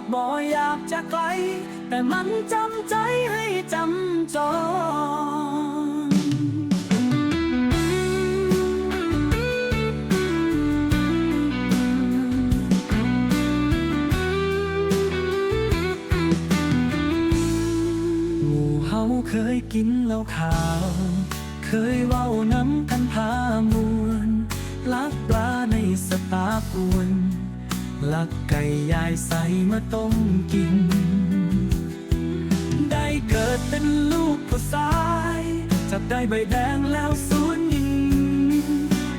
ดบ่อยากจะไกล แต่มันจำใจให้จำจองหมู่เฮาเคยกินเหล้าขาว เคยเว้าน้ำกันพามวนลักปลาในสตาปวน ลักไก่ยายใส่มาต้มกิน ได้เกิดเป็นลูกผู้ชาย จับได้ใบแดงแล้วสวนยิง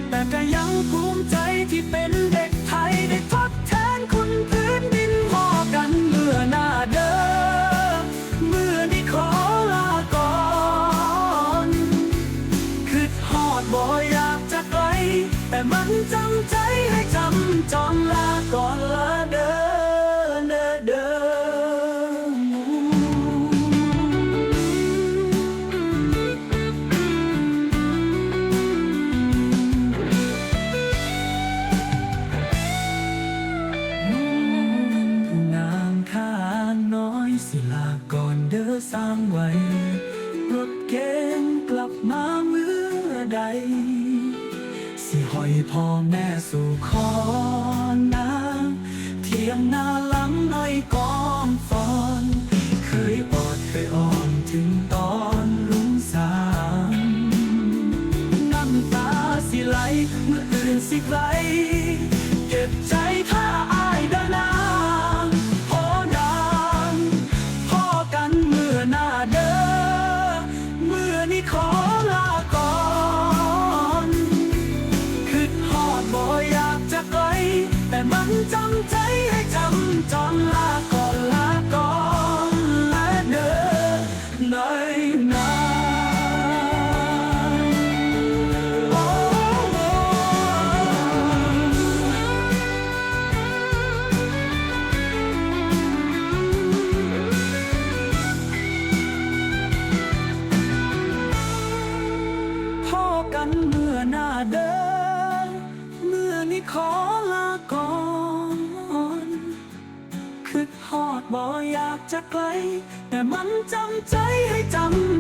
แต่ก็ยังภูมิใจที่เป็นเด็กไทยได้ทดแทนคุณพื้นดินพ่อกันเมื่อหน้าเดิมเมื่อนี้ขอลาก่อนคือฮอดบ่อยา กจะไกล แต่มันจำใจให้จำจองลาก่อนลาเด้อเด้อเด้อนางข้าน้อยสิลาก่อนเด้อสร้างไว้รถเก๋งกลับมาเมื่อใด สิหอยพ่อแม่สู่ขอนางเทียงหน้าหลังน้อยกองฟอน เคยออดเคยอ่อนถึงตอนรุ่งสางน้ำตาสิไหลเมื่ออื่นสิไกลเก็บใจถ้าอายดินนางพอดังพ่อกันเมื่อหน้าเด้อเมื่อนี้ขอ จำใจให้จำจองลาก่อนลาก่อนและเดินหน่อยนะโอ้โอ้พอกันเมื่อหน้าเดิน เมื่อนี้ขอลาก่อน คือฮอดบ่อยากจะไกล แต่มันจำใจให้จำ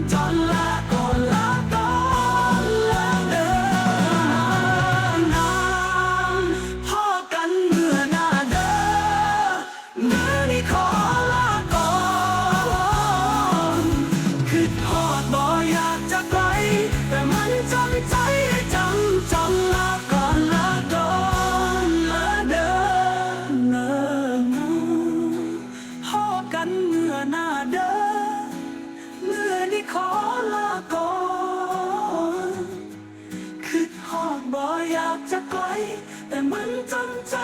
แต่มันจำใจ